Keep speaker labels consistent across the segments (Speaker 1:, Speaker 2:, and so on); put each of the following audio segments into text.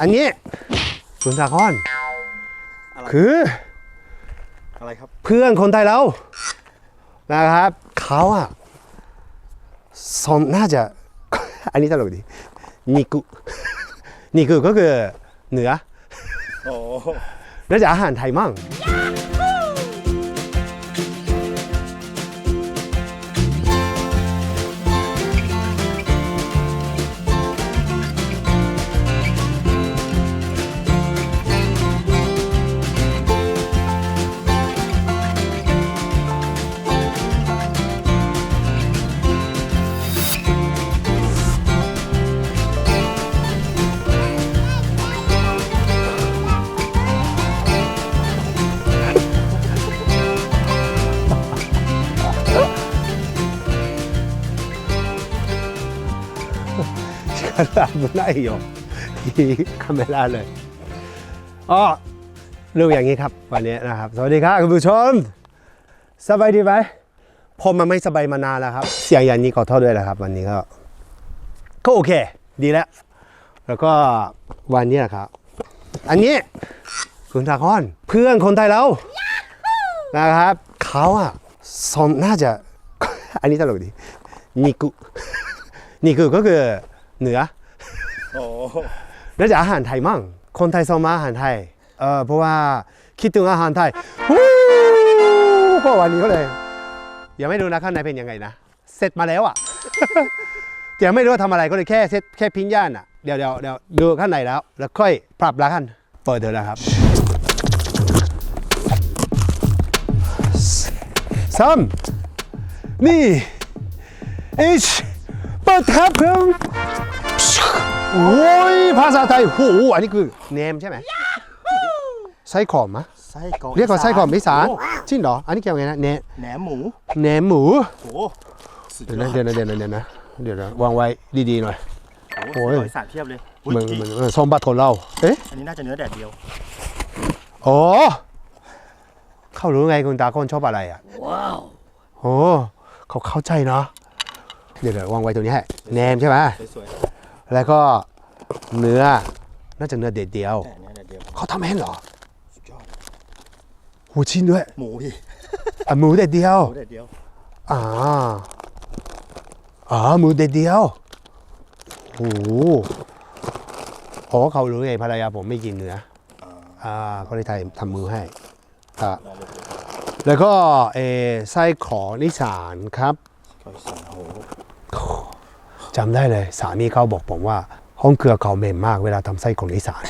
Speaker 1: อันนี้สุนทรคอน
Speaker 2: อะไร
Speaker 1: คือ
Speaker 2: อะไรครับ
Speaker 1: เพื่อนคนไทยเรานะครับเขาอะสมน่าจะ อันนี้ตลกดีนิกุนิกุก็คือเหนือ
Speaker 2: โอ้
Speaker 1: น่าจะอาหารไทยมั่ง ฉลาดมันได้ยู่ที่คาเมล่าเลยอ๋อเรื่องอย่างนี้ครับ วันนี้นะครับ สวัสดีครับคุณผู้ชม สบายดีไหมผมมันไม่สบายมานานแล้วครับ เสียงอย่างนี้ขอโทษด้วยนะครับ วันนี้ก็ก็โอเค ดีแล้ว แล้วก็วันนี้นะครับ อันนี้คุณทาคอนเพื่อนคนไทยเรานะครับเขาอะสมน่าจะ อันนี้ตลกดีนิกุนี่คือก็คือ เหนือ
Speaker 2: โอ้
Speaker 1: น่าจะอาหารไทยมั่ง คนไทยชอบมาอาหารไทย เออเพราะว่าคิดถึงอาหารไทยวู้ก็วันนี้ก็เลย ยังไม่รู้นะข้างในเป็นยังไงนะ เสร็จมาแล้วอะ แต่ยังไม่รู้ว่าทำอะไรก็เลยแค่เซตแค่ปิ้งย่านอะ เดี๋ยวเดี๋ยวเดี๋ยวดูข้างในแล้ว แล้วค่อยปรับละกัน เปิดเถอะนะครับซ้ำนี่ H เปิดครับเพิ่งโอ้ยภาษาไทยโหอันนี้คือเนมใช่ไหมไส้ขอมมะ
Speaker 2: ไส้กรอก
Speaker 1: เรียกว่าไส้ขอมอีสาน
Speaker 2: โอ้
Speaker 1: จริงเหรออันนี้เกี่ยวไงนะเน
Speaker 2: แหนมหมู
Speaker 1: แหนมหมู
Speaker 2: โอ้สุดย
Speaker 1: เดี๋ยว
Speaker 2: อ
Speaker 1: นะ
Speaker 2: ด
Speaker 1: เดี๋ยวนะเดี๋ยวนะเดี๋ยวนะเดี๋ยวนะวางไว้ดีๆหน่อย
Speaker 2: โอ้
Speaker 1: โอ้ย
Speaker 2: โหสารเทียบเลยอุ๊ย
Speaker 1: เหมือน
Speaker 2: กี่
Speaker 1: เหมือนเหมือนส้มบัตรของเราเอ๊ะ
Speaker 2: อันนี้น่าจะเนื้อแดดเดียว
Speaker 1: อ๋อเขารู้ไงคุณตาคนชอบอะไรอะว้าวโอ้เขาเข้าใจเนาะ เดี๋ยวเดี๋ยววางไว้ตรงนี้ให้แหนมใช่ไหม
Speaker 2: สวย
Speaker 1: แล้วก็เนื้อน่าจะเนื้อเด็ดเดียว
Speaker 2: ๆแต่เนื้อแดดเดียว
Speaker 1: เขาทำเองเหรอ
Speaker 2: สุดยอด
Speaker 1: หูชิ้นด้วย
Speaker 2: หมูพี่
Speaker 1: อะหมูเด็ดเดียว
Speaker 2: หมูแดดเดียว
Speaker 1: อ่าอ๋อหมูเด็ดเดียวโอ้โหอ๋อเขารู้ไงภรรยาผมไม่กินเนื้อ
Speaker 2: อ่า
Speaker 1: อ่าเขาเลยไทยทำมือให้ครับ
Speaker 2: ได้เลย
Speaker 1: แล้วก็เออไส้ขอนิสานครับ
Speaker 2: ก็สารโห
Speaker 1: จำได้เลย สามีเขาบอกผมว่า ห้องเครือเขาเหม็นมากเวลาทำไส้ของนิสาน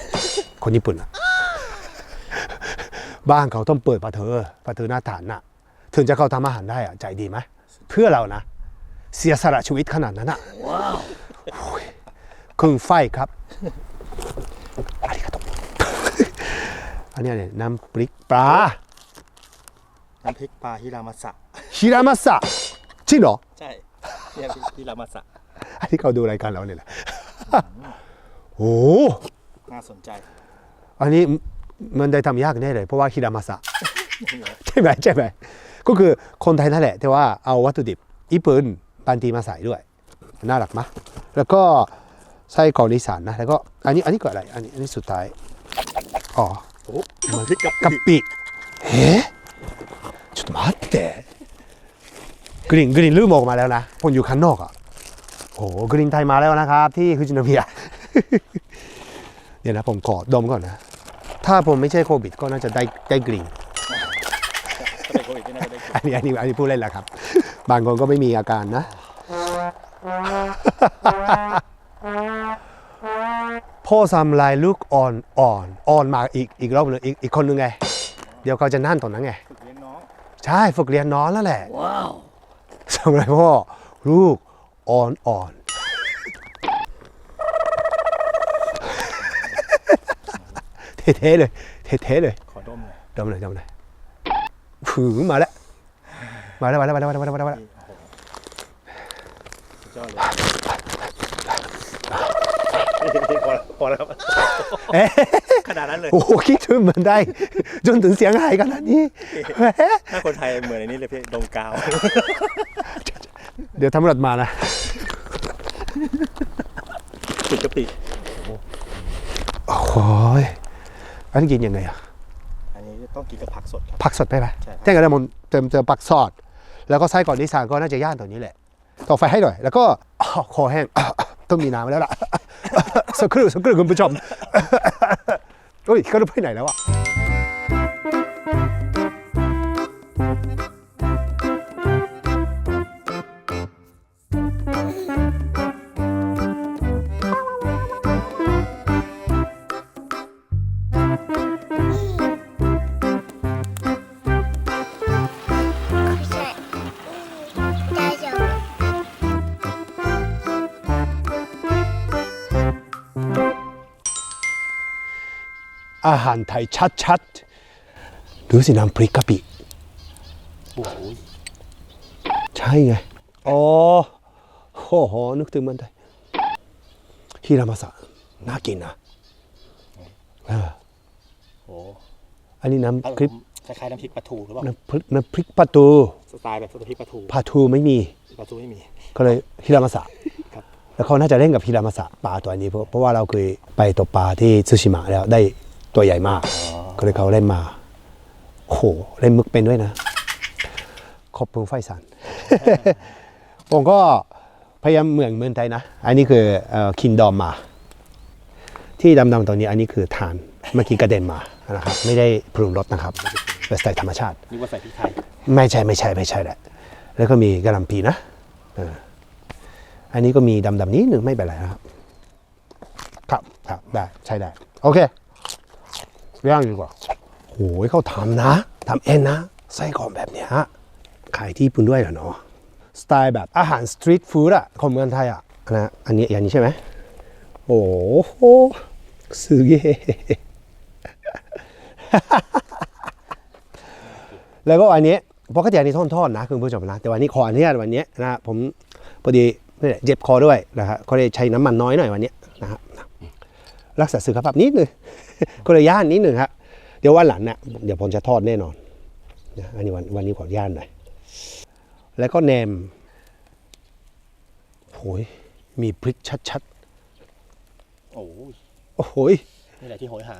Speaker 1: คนญี่ปุ่นอะบ้านเขาต้องเปิดประเทอประเทอหน้าฐานน่ะ ถึงจะเขาทำอาหารได้อะใจดีไหมเพื่อเรานะ เสียสละชีวิตขนาดนั้นอะว้าวครึ่งไฟครับอาริกาโตอันเนี้ยเนี่ยน้ำพริกปลา
Speaker 2: น้ำพริกปลาฮิรามาสะ
Speaker 1: ฮิรามาสะจริงเหรอ
Speaker 2: ใช่เนี่ยฮิรามาสะ
Speaker 1: อันนี้เขาดูรายการเราเนี่ยแหละ โอ้
Speaker 2: น่าสนใจ
Speaker 1: อันนี้มันได้ทำยากแน่เลย เพราะว่าฮิรามาสะ ใช่ไหมใช่ไหมก็คือคนไทยนั่นแหละ แต่ว่าเอาวัตถุดิบญี่ปุ่นปันตีมาใส่ด้วย น่ารักมะแล้วก็ไส้กรอกนิสานนะ แล้วก็อันนี้อันนี้ก็อะไร อันนี้อันนี้สุดท้าย อ๋อ
Speaker 2: โอ้น้ำพริกกับ
Speaker 1: กะปิเฮ้ちょっと待ってกลิ่นกลิ่นลืมออกมาแล้วนะผมอยู่ข้างนอกอ่ะ โอ้โหกลิ่นไทยมาแล้วนะครับ ที่คุจิโนเมียเดี๋ยวนะผมขอดมก่อนนะ ถ้าผมไม่ใช่โควิด ก็น่าจะได้ได้กลิ่น
Speaker 2: ถ้าเป็นโควิดก็น่าจะได้กิน
Speaker 1: อันนี้อันนี้อันนี้พูดเล่นแหละครับ บางคนก็ไม่มีอาการนะ พ่อทำลายลูกอ่อนอ่อนอ่อนมาอีกอีกรอบหนึงอีกอีกคนหนึงไง เดี๋ยวเขาจะนั่นตรงนั้นไง
Speaker 2: ฝึกเลี้ยงน้อง
Speaker 1: ใช่ฝึกเรียนน้องแล้วแหละว้าวทำอะไรพ่อลูก อ่อนอ่อนเท่ๆเลย เท่ๆเลย
Speaker 2: ขอดมหน่อย
Speaker 1: ดมเลยดมเลยผือมาแล้ว มาแล้ว มาแล้ว มาแล้ว มาแล้ว มาแล้วมาแล้ว
Speaker 2: นี่โอ้โหสุดยอดเลยพอแล้วพอแล้วครับ
Speaker 1: เอ๊ะ
Speaker 2: ขนาดนั้นเลย
Speaker 1: โอ้โหคิดถึงเหมือนได้ จนถึงเสียงหายขนาดนี้แหม
Speaker 2: ถ้าคนไทยเหมือนในนี้เลยพี่ดมกาว
Speaker 1: เดี๋ยวตำรวจมานะ
Speaker 2: จุดกะปิ
Speaker 1: โอ้โหยอันนี้กินยังไงอะ
Speaker 2: อันนี้ต้องกินกับผักสดครับ
Speaker 1: ผักสดได้ไหม
Speaker 2: ใช่ครับ
Speaker 1: แจ้งกันได้มนเติมเติมผักสด แล้วก็ไส้ก่อนที่สามก็น่าจะย่างตัวนี้แหละ ต่อไฟให้หน่อย แล้วก็อ้าวคอแห้งต้องมีน้ำแล้วล่ะสักครู่สักครู่คุณผู้ชมเฮ้ยเขาจะไปไหนแล้วอะ อาหารไทยชัดๆ ดูสิน้ำพริกกะปิ
Speaker 2: โอ้โห
Speaker 1: ใช่ไง อ๋อโอ้โหนึกถึงมันได้ฮิรามาสะน่ากินนะเออ
Speaker 2: โอ้
Speaker 1: อันนี้น้ำพริก
Speaker 2: คล้ายๆน้ำพริกปลาทูหรือเปล่า
Speaker 1: น้ำพริกน้ำพริกปลาตู
Speaker 2: สไตล์แบบน้ำพริกปลาทู
Speaker 1: ปลาทูไม่มี
Speaker 2: ปลาทูไม่มี
Speaker 1: ก็เลยฮิรามาสะ
Speaker 2: ครับ
Speaker 1: แล้วเขาน่าจะเล่นกับฮิรามาสะปลาตัวนี้เพราะเพราะว่าเราเคยไปตกปลาที่ซึชิมะแล้วได้ ตัวใหญ่มาก ก็เลยเขาเล่นมาโอ้โหเล่นมึกเป็นด้วยนะ ขอบคุณไฟสัน ผมก็พยายามเหมือนเมืองไทยนะ อันนี้คือคินดอมมา ที่ดำๆตรงนี้อันนี้คือทานเมื่อกี้กระเด็นมานะครับไม่ได้ปรุงรสนะครับเป็นสไตล์ธรรมชาติ
Speaker 2: นึกว่าใส่พริกไทย
Speaker 1: ไม่ใช่ไม่ใช่ไม่ใช่แหละแล้วก็มีกระหลำปีนะเอออันนี้ก็มีดำๆนิดหนึ่งไม่เป็นไรนะครับ ครับครับได้ใช้ได้ โอเค ย่างดีกว่าโอ้ยเขาทำนะทำเองนะไส้กรอกแบบเนี้ยขายที่ปุ่นด้วยเหรอเนาะสไตล์แบบอาหารสตรีทฟู้ดอะของเมืองไทยอะนะอันนี้อย่างนี้ใช่ไหมโอ้โหสุเยแล้วก็อันนี้ปกติอันนี้ท่อนๆนะคุณผู้ชมนะ แต่วันนี้ขออนุญาตวันนี้นะผมพอดีเจ็บคอด้วยนะครับก็เลยใช้น้ำมันน้อยหน่อยวันนี้ รับรักษาสุขภาพนิดนึงก็เลยย่านนิดนึงครับเดี๋ยววันหลังเนี่ยเดี๋ยวผมจะทอดแน่นอนนะอันนี้วันวันนี้ขอย่านหน่อยแล้วก็แหนมโอ้ยมีพริกชัด
Speaker 2: โอ้ย
Speaker 1: ๆ โอ้โหย
Speaker 2: นี่แหละที่โหยหา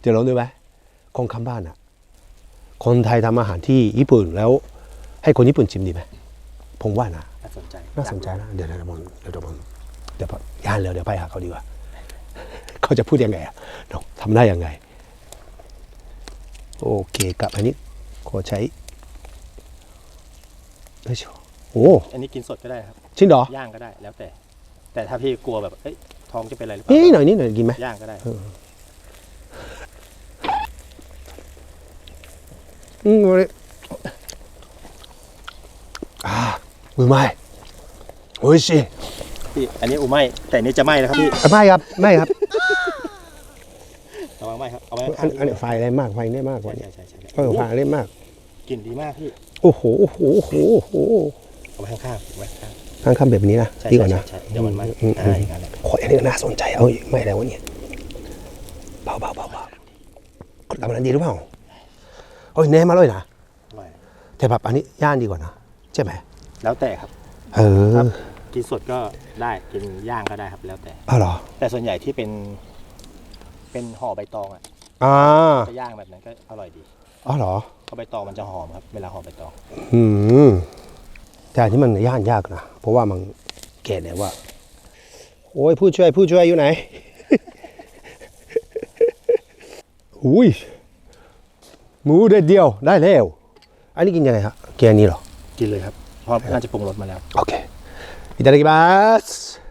Speaker 1: เดี๋ยวลองดูไหมคนข้างบ้านอะ คนไทยทำอาหารที่ญี่ปุ่นแล้ว ให้คนญี่ปุ่นชิมดีไหมผมว่านะ
Speaker 2: น่า สนใจ
Speaker 1: น่าสนใจนะเดี๋ยวเดี๋ยวผมเดี๋ยวผมเดี๋ยวผมย่านเร็วเดี๋ยวไปหาเขาดีกว่า เขาจะพูดยังไงอะเนาะทำได้ยังไง โอเคกับอันนี้ขอใช้เฮ้ยโอ้
Speaker 2: อันนี้กินสดก็ได้ครับ
Speaker 1: จริงเหรอย่าง
Speaker 2: ก็ได้แล้วแต่ แต่ถ้าพี่กลัวแบบเอ้ยท้องจะเป็นอะไรหรือเปล่า
Speaker 1: นี่หน่อยนี่หน่อยกินไหม
Speaker 2: ย่างก็ได้
Speaker 1: อืมเลยอ่ามือไม้ โอ้ยชิ
Speaker 2: พี่อันนี้อูไม่แต่อันนี้จะไหม้นะครับพี่
Speaker 1: ไม่ครับไม่ครับ
Speaker 2: ระวังไหม้ครับเอาไว้
Speaker 1: อั
Speaker 2: ข้านง
Speaker 1: อันนี้ไฟอะไรมากไฟได้มากกว่า
Speaker 2: ใช่
Speaker 1: นี้
Speaker 2: ใช่ใช่ใช่
Speaker 1: เออไฟอะไรมาก
Speaker 2: กลิ่นดีมากพี่
Speaker 1: โอ้โหโอ้โหโอ้โหโอ้โห
Speaker 2: เอาไว้ข้างๆเอาไว้ข้าง
Speaker 1: ข้างคำแบบนี้นะ
Speaker 2: ๆใช่
Speaker 1: ดีกว่านะ
Speaker 2: ใช่ใช่เดี๋ยวมันไหม้
Speaker 1: อืมอื
Speaker 2: อ่ามอย่างนั้นแหละ
Speaker 1: ขออันนี้ก็น่าสนใจเอาอีกไม่แล้ววะเนี่ยเบาเบาเบาเบาทำมันดีหรือเปล่าโอ้ยแน่มาเลยนะ
Speaker 2: อร่อย
Speaker 1: แต่แบบอันนี้ย่านดีกว่านะใช่ไหม
Speaker 2: แล้วแต่ครับ
Speaker 1: เออ
Speaker 2: กินสดก็ได้กินย่างก็ได้ครับแล้วแต่
Speaker 1: อ้าวเหรอ
Speaker 2: แต่ส่วนใหญ่ที่เป็น เป็นห่อใบตองอะ
Speaker 1: อ่า
Speaker 2: ก็ย่างแบบนั้นก็อร่อยดี
Speaker 1: อ้าวเหรอ
Speaker 2: เพราะใบตองมันจะหอมครับเวลาห่อใบตอง
Speaker 1: อืมแต่อันนี้มันย่านยากนะเพราะว่ามันแก่แล้วว่า โอ้ยผู้ช่วยผู้ช่วยอยู่ไหน อุ้ยหมูเด็ดเดียวได้แล้ว อันนี้กินยังไงฮะแกงนี้เหรอ
Speaker 2: กินเลยครับเพราะน่าจะปรุงรสมาแล้ว
Speaker 1: โอเค いただきます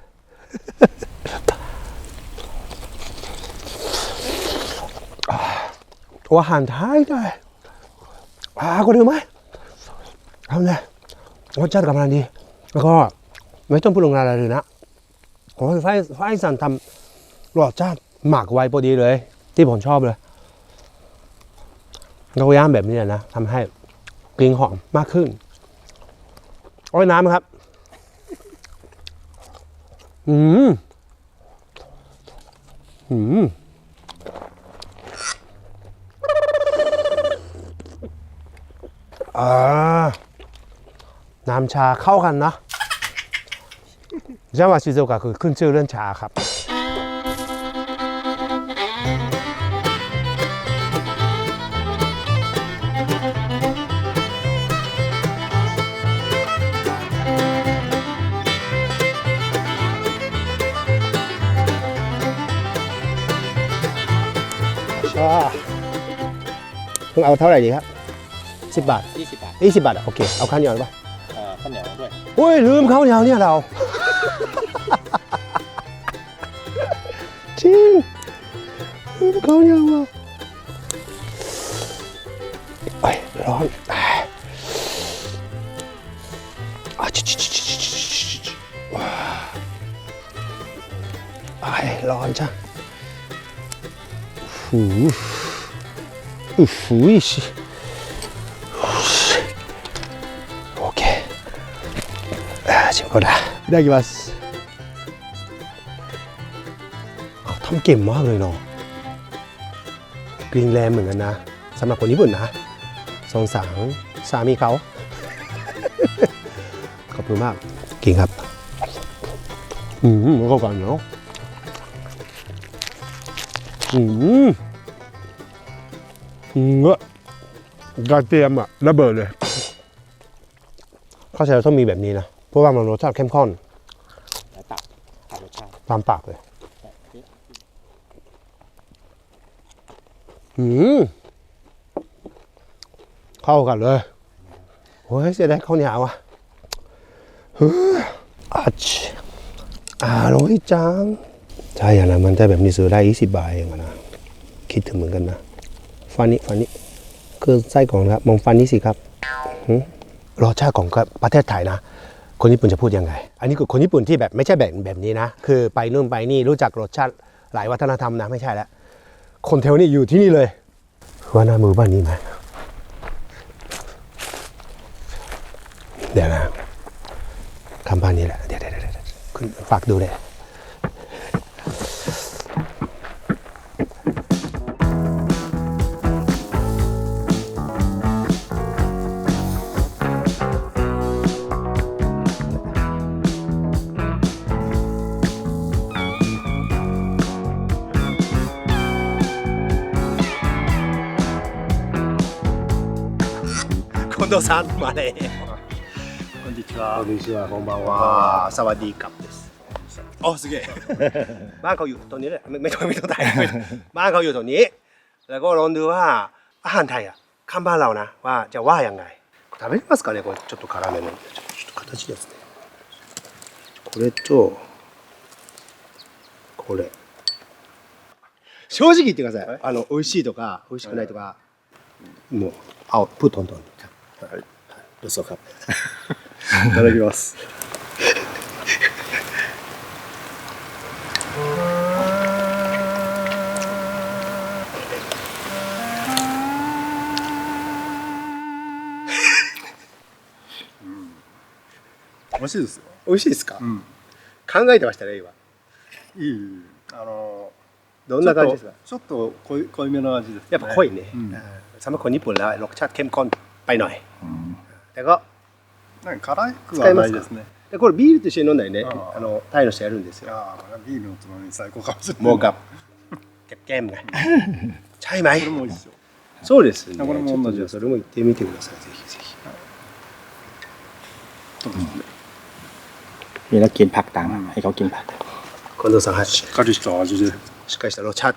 Speaker 1: อาหารไทยได้อ่าก็ดีไหมเอาเนี่ยรสชาติกำลังดี แล้วก็ไม่ต้องปรุงอะไรเลยนะขอให้ไฟไฟสั่นทำรสชาติหมักไว้พอดีเลย ที่ผมชอบเลยเราย่างแบบนี้นะทำให้กลิ่นหอมมากขึ้นโอ้ยน้ำครับ อืมอืมอ่าน้ำชาเข้ากันนะจังหวัดชิโซกะคือขึ้นชื่อเรื่องชาครับ เพิ่งเอาเท่าไหร่ดีครับ10บาท
Speaker 2: 20บาท
Speaker 1: 20บาทอะโอเค เอาข้าวเหนียวหรือเปล่า
Speaker 2: เอ่อข้าวเหนียวด้วย
Speaker 1: โอ้ยลืมข้าวเหนียวเนี่ยเรา จริงลืมข้าวเหนียวอะ หูยชิโอเค あーちょこだいただきますเอาทำเก่งมากเลยเนาะกรีนแลนด์เหมือนกันนะสำหรับคนญี่ปุ่นนะสงสารสามีเขา ขอบคุณมากกินครับ อืมมันเข้ากันเนาะอืม อืมอะกระเทียมอะระเบิดเลยข้าวเชลต้องมีแบบนี้นะเพราะว่ามันรสชาติเข้มข้น
Speaker 2: แล้วตัดตัดรสชาติ
Speaker 1: ตามปากเลยอืมเข้ากันเลยโอ้ยเสียดายข้าวเหนียวอะฮึอัชอร่อยจัง ใช่อะนะมันจะแบบนี้ซื้อได้ 20 บาทเองอะนะ คิดถึงเหมือนกันนะ ฟันนี้ฟันนี้คือไส้กรอกนะครับมองฟันนี้สิครับรสชาติของประเทศไทยนะ คนญี่ปุ่นจะพูดยังไง อันนี้คือคนญี่ปุ่นที่แบบไม่ใช่แบบแบบนี้นะ คือไปนู่นไปนี่รู้จักรสชาติหลายวัฒนธรรมนะไม่ใช่แล้ว คนเทวนี่อยู่ที่นี่เลยว่าหน้ามือบ้านนี้ไหมเดี๋ยวนะคำบ้านนี้แหละ เดี๋ยวเดี๋ยวเดี๋ยวเดี๋ยวคุณฝากดูเลย 近藤さんまで
Speaker 3: こんにちは
Speaker 1: こんにちはこんばんはสวัสดีครับですโอ้すげえบ้านเขาอยู่ตรงนี้เลยไม่ไม่ต้องไม่ต้องถ่ายไม่ต้องบ้านเขาอยู่ตรงนี้ แล้วก็ลองดูว่าอาหารไทยอ่ะข้างบ้านเรานะว่าจะว่ายังไง食べれますかねこれちょっと辛めのちょちょっと形ですねこれとこれ正直言ってくださいあの美味しいとか美味しくないとかもう青プートントン
Speaker 3: はいどうぞครับいただきます美味しいですよ
Speaker 1: 美味しいですか、
Speaker 3: ん
Speaker 1: 考えてましたね今
Speaker 3: いいあの
Speaker 1: どんな感じですか
Speaker 3: ちょっとちょっと濃い濃いめの味です、ね、
Speaker 1: やっぱ濃いね、
Speaker 3: うん
Speaker 1: อ่าสำหรับคนญี่ปุ่นแล้วรสชาติเข้มข้นไปหน่อย แ ต่ก็
Speaker 3: なんか辛くはないですね
Speaker 1: でこれビールと一緒に飲んだりね
Speaker 3: ああ
Speaker 1: あのタイの人やるんですよ
Speaker 3: いやービールのつまみ最高かもしれない
Speaker 1: もうกับเก็บแก้มไงใช่ไหม
Speaker 3: これもいいですよ
Speaker 1: そうですね
Speaker 3: あこれも
Speaker 1: ちょっと
Speaker 3: 同じです
Speaker 1: じゃあそれも言ってみてくださいぜひぜひ
Speaker 3: そうですね
Speaker 2: มีแล้วกินผักตามให้เขากินผัก
Speaker 1: 近藤さんはいし
Speaker 3: しっかりした味で
Speaker 1: っかりしたรสชาติ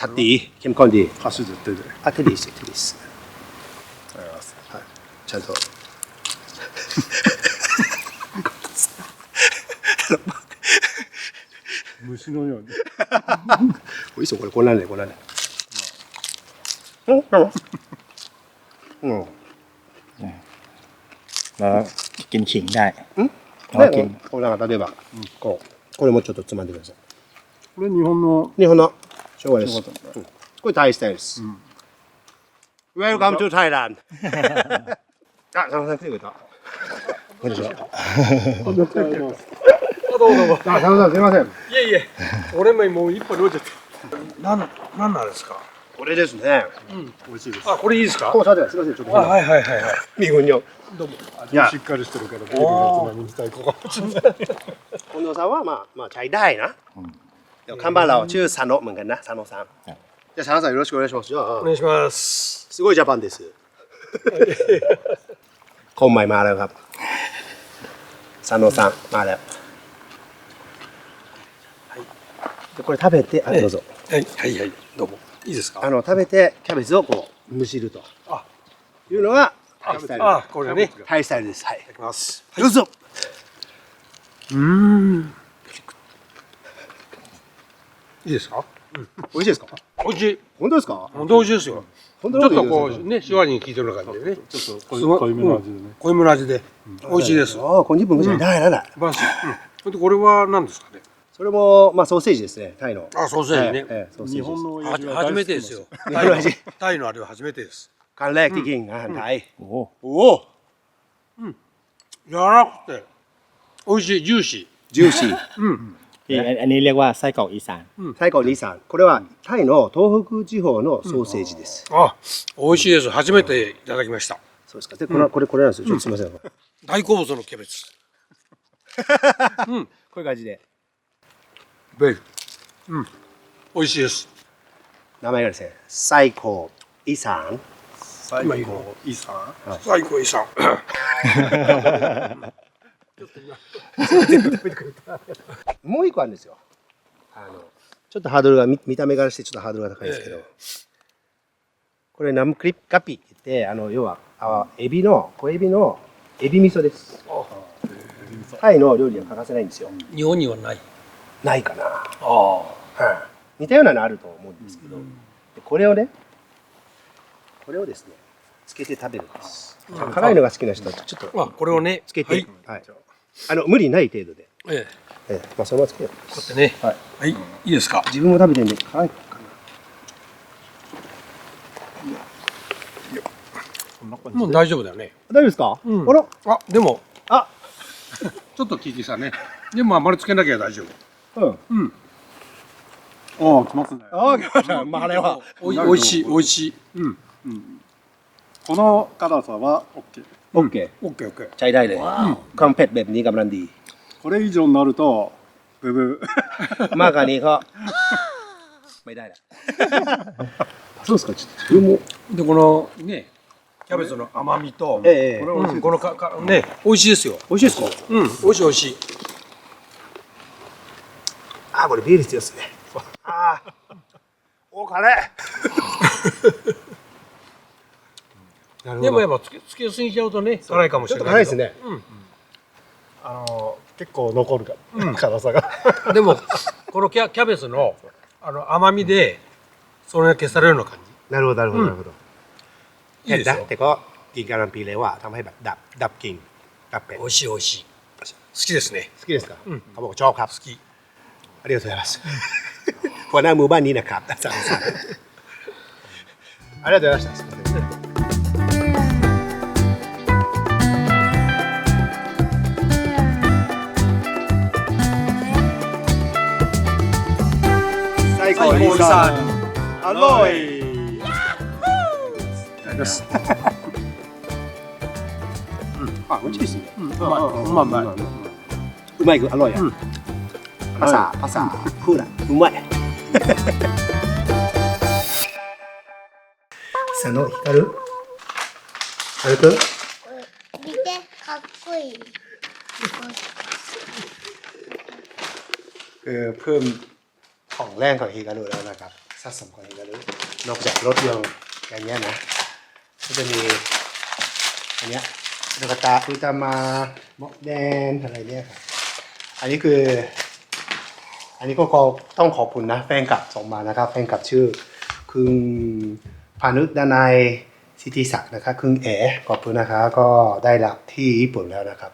Speaker 1: ชัดดีเข้มข้นดี
Speaker 3: 箸で手で
Speaker 1: あ手でいいですよ手でいいです
Speaker 3: あります
Speaker 1: はいちゃんと
Speaker 3: 虫のように
Speaker 1: おいしいこれこんなんでこんなんでうんうん
Speaker 2: แล้วกินขิงได้
Speaker 1: ん
Speaker 2: あ大きい
Speaker 1: ねこうなんか例えば、こうこれもちょっとつまんでください
Speaker 3: これ日本の
Speaker 1: 日本の生姜です、
Speaker 3: 生姜だね
Speaker 1: うんこれタイスタイルです、Welcome to Thailand あ、佐野さん来てくれた こんにちは。
Speaker 3: どうもどうも。
Speaker 1: あ、佐野さん、すみません。
Speaker 4: いえいえ、俺ももう一杯飲んじゃって。
Speaker 5: なん、なんなんですか？
Speaker 1: これですね。
Speaker 3: うん、美味しいです。
Speaker 4: あ、これいいですか？
Speaker 1: こう、さて、すみません、ちょっと。
Speaker 4: はいはいはいはい。
Speaker 1: みぐに。
Speaker 3: どうも。味しっかりしてるかど、ビールのつまみにたいここ。
Speaker 1: 近藤さんは、まあ、まあ、チャイだいな。うん。看板、佐野、さん。じゃ、佐野さん、よろしくお願いします。
Speaker 4: お願いします。
Speaker 1: すごいジャパンです。今枚もあるか。佐野さん、あれ、はい、でこれ食べてあどうぞ、
Speaker 4: はいはいはいどうもいいですか？
Speaker 1: あの食べてキャベツをこうむしると。
Speaker 4: あ
Speaker 1: いうのがハイスタイル。
Speaker 4: あこれね。
Speaker 1: ハイスタイルです。はい。
Speaker 4: いただきます、
Speaker 1: どうぞ。
Speaker 4: うん。いいですか、うん、
Speaker 1: 美味しいですか？
Speaker 4: 美味しい。
Speaker 1: 本当ですか？
Speaker 4: 本当美味しいですよ、ちょっと
Speaker 1: こ
Speaker 4: うね塩味に効いてる感じでね。
Speaker 3: ちょっと濃いすごいいめの味でね。
Speaker 4: 濃いめの味で美味しいです。
Speaker 1: ああ、これ日本語じゃないな
Speaker 4: ら。バス。うん。でこれは何ですかね？
Speaker 1: それもまあソーセージですね。タイの。
Speaker 4: あ、ソーセージね。
Speaker 1: ええ、
Speaker 3: 日本の
Speaker 4: 初めてですよ。タイの。あれは初めてです。
Speaker 1: カレーキキンがタ。
Speaker 3: お。お
Speaker 1: お。うん。
Speaker 4: 柔らかくて美味しいジューシー。
Speaker 1: ジューシー。
Speaker 4: うん。
Speaker 2: พี่อันอันนี้เรียกว่าไส้กรอกอีสาน
Speaker 1: タイコリさんこれはタイの東北地方のソーセージです、
Speaker 4: あ、美味しいです。初めていただきました。
Speaker 1: そうですかでこれ,、これこれなんですよちょっとすみません、こ
Speaker 4: 大好物のキャベツ。うん。
Speaker 1: ういう感じで
Speaker 4: ベル。うん。美味しいです。
Speaker 1: 名前がですね最高イさん
Speaker 3: 最後、イーさん。
Speaker 4: 最高
Speaker 1: もう一個あるんですよ。あのちょっとハードルが見見た目からしてちょっとハードルが高いですけど、これナムクリップカピって言ってあの要はあエビの小エビのエビ味噌です。タイの料理には欠かせないんですよ。
Speaker 4: 日本にはない。
Speaker 1: ないかな。
Speaker 4: ああ。
Speaker 1: はい、似たようなのあると思うんですけど、でこれをねこれをですねつけて食べるんです、辛いのが好きな人はちょっと
Speaker 4: あ、これをね。
Speaker 1: つけて、
Speaker 4: はい。
Speaker 1: はいあの無理ない程度で。
Speaker 4: ええ
Speaker 1: ええ、まあそれは作ればいい
Speaker 4: こうやって。ね。
Speaker 1: はい。
Speaker 4: はい。いいですか？
Speaker 1: 自分も食べてみて、はい。
Speaker 4: もう大丈夫だよね。
Speaker 1: 大丈夫ですか、
Speaker 4: うん
Speaker 1: あら
Speaker 4: あ、でも、
Speaker 1: あ
Speaker 4: ちょっと聞いてさね。でも、あまりつけなきゃ大丈夫。
Speaker 1: うん。
Speaker 4: うん。
Speaker 3: ああ、来ますね。
Speaker 1: ああ、来ました。まああれは。
Speaker 4: おい、おいしい、おいしい。うん。
Speaker 3: うんこの辛さは
Speaker 1: オッケー。
Speaker 4: オッケーオッケー。
Speaker 1: ใช้ได้เลยความเผ็ดแบบนี้กำลังดี
Speaker 3: これ以上になると、ブブー。
Speaker 1: มากกว่านี้ก็ไม่ได้ละそうですかちょっと自分も
Speaker 4: で、このね、キャベツの甘みと、
Speaker 1: ええ
Speaker 4: これうんこのかかね、美味しいですよ。
Speaker 1: 美味しいですか
Speaker 4: うん、美味しい美味しい。
Speaker 1: あこれビール必要ですねあーお辛いなる
Speaker 4: でもやっぱつけつけすぎちゃうとね、辛いかもし
Speaker 1: ちょっ
Speaker 4: れないけど。
Speaker 1: と辛いですね
Speaker 4: うん。
Speaker 3: あの、結構残るから、辛さが。
Speaker 4: でもこのキャキャベツのあの甘みでそれが消されるような感
Speaker 1: なるほどなるほどなるほど
Speaker 4: じ。いいですよ。
Speaker 1: แต่ก็กินการันตีเลยว่าทำให้แบบดับดับกลิ่นดับเป็ด
Speaker 4: 美味しい美味しい。好きですね。
Speaker 1: 好きですか、
Speaker 4: うん
Speaker 1: เขาบอกชอบครับ
Speaker 4: 好き。
Speaker 1: ありがとうございますหัวหน้าหมู่บ้านนี้นะครับสามสามありがとうございました 最高
Speaker 4: 最高さん
Speaker 1: アロイあ、美味しいですね。
Speaker 4: うまいうまいうまい。
Speaker 1: うまい、アロイや。パサ、パサ、フーラ、うまい。佐野光る光くん
Speaker 6: 見てかっこいい
Speaker 1: คือเพิ่ม ของแรงของฮิการุแล้วนะครับสะสมของฮิการุนอกจากรถยนต์อย่างเงี้ยนะก็จะมีอันเนี้ยนกตาอุตามาหมอกแดนอะไรเนี่ยครับอันนี้คือ อันนี้ก็ขอต้องขอบคุณนะแฟนคลับส่งมานะครับ แฟนคลับชื่อคุณพานุดานายสิทธิศักดิ์นะครับคุณเอ๋ขอบคุณนะครับก็ได้รับที่ญี่ปุ่นแล้วนะครับ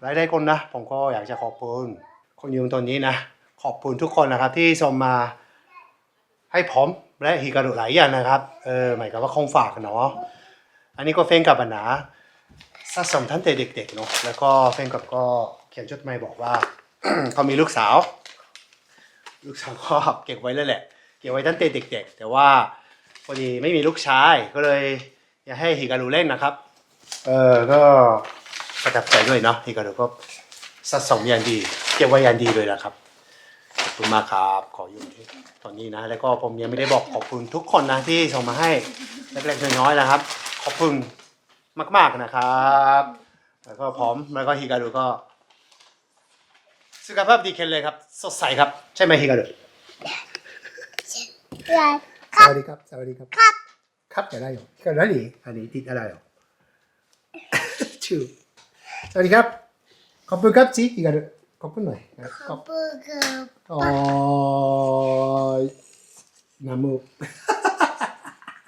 Speaker 1: หลายๆคนนะ ผมก็อยากจะขอบคุณคนยูงตอนนี้นะ ขอบคุณทุกคนนะครับที่ส่งมาให้ผมและฮิการุหลายอย่างนะครับ เออหมายความว่าของฝากเนาะ อันนี้ก็แฟนกับปัญหาสะสมตั้งแต่เด็กๆเนาะ แล้วก็แฟนกับก็เขียนจดหมายบอกว่าเขามีลูกสาว ลูกสาวก็เก็บไว้แล้วแหละ เก็บไว้ตั้งแต่เด็ก ๆ แต่ว่าพอดีไม่มีลูกชายก็เลยอยากให้ฮิการุเล่นนะครับ เออ ก็ประทับใจด้วยเนาะฮิการุก็สัดส่งอย่างดี เก็บไว้อย่างดีเลยนะครับ คุณมากครับ ขออยู่ที่ตอนนี้นะ แล้วก็ผมยังไม่ได้บอกขอบคุณทุกคนนะที่ส่งมาให้เล็กๆน้อยๆนะครับ ขอบคุณมาก ๆนะครับ แล้วก็พร้อมแล้วก็ฮิการุก็สุขภาพดีแข็งเลยครับ สดใสครับ ใช่ไหมฮิการุ
Speaker 6: ยาย
Speaker 1: สวัสดีครับสวัสดีครับ
Speaker 6: ครับ
Speaker 1: ครับจะได้อยู่ก็ได้ดีอันนี้ติดอะไรหรอชื่อสวัสดีครับขอบคุณครับจีอีกอันขอ บคุณหน่อยนะ
Speaker 6: ข
Speaker 1: ข
Speaker 6: อ
Speaker 1: อ
Speaker 6: บบคุณครับ
Speaker 1: อ๋อน้ำมูก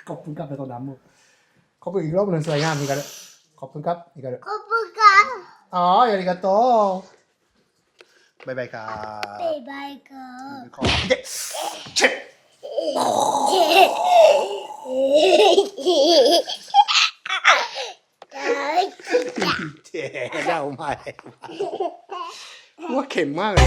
Speaker 1: ขอบคุณครับแล้วก็น้ำมูกขอบคุณอีกรอบหนึ่งสวยงามอีกอันขอบคุณครับอีกอัน
Speaker 6: ขอบคุณครับ
Speaker 1: อ๋ออย่าลิกาโตบายบายครับ
Speaker 6: บ๊ายบายครับ
Speaker 1: ขอเด็กเช็ด
Speaker 6: ได้
Speaker 1: เจ๊เดาใหม่ ว่าเข็มมากเลย